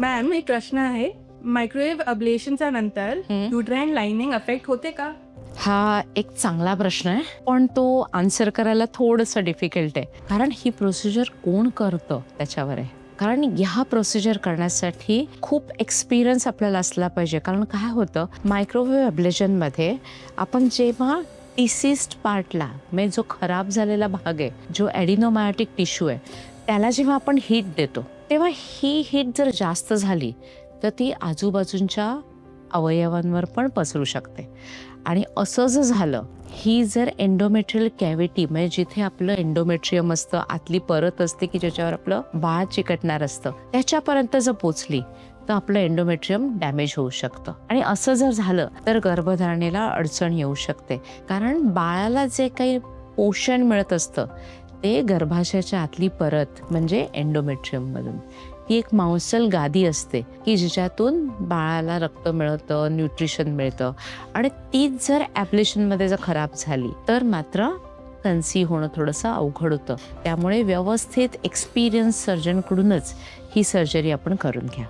Ma'am एक प्रश्न आहे. मायक्रोवेव्ह अब्लेशनच्या नंतर हम्म. लाइनिंग अफेक्ट होते का? हा एक चांगला प्रश्न आहे पण तो आन्सर करायला थोडंसं डिफिकल्ट आहे. कारण ही प्रोसिजर कोण करतं त्याच्यावर आहे? कारण ह्या प्रोसिजर करण्यासाठी खूप एक्सपिरियन्स आपल्याला असला पाहिजे. कारण काय होतं मायक्रोवेव्ह अब्लेजनमध्ये आपण जेव्हा डिसिस्ड पार्टला म्हणजे जो खराब झालेला भाग आहे जो ॲडिनोमायोटिक टिश्यू आहे त्याला जेव्हा आपण हीट देतो तेव्हा ही हीट जर जास्त झाली तर ती आजूबाजूंच्या अवयवांवर पण पसरू शकते. आणि असं जर झालं ही जर एन्डोमेट्रियल कॅव्हिटी म्हणजे जिथे आपलं एन्डोमेट्रियम असतं आतली परत असते की ज्याच्यावर आपलं बाळ चिकटणार असतं त्याच्यापर्यंत जर पोचली तर आपलं एन्डोमेट्रियम डॅमेज होऊ शकतं. आणि असं जर झालं तर गर्भधारणेला अडचण येऊ शकते. कारण बाळाला जे काही पोषण मिळत असतं ते गर्भाशयाच्या आतली परत म्हणजे एन्डोमेट्रियममधून ती एक मांसल गादी असते की जिच्यातून बाळाला रक्त मिळतं न्यूट्रिशन मिळतं. आणि तीच जर ॲप्लेशनमध्ये जर खराब झाली तर मात्र कन्सी होणं थोडंसं अवघड होतं. त्यामुळे व्यवस्थित एक्सपिरियन्स सर्जनकडूनच ही सर्जरी आपण करून घ्या.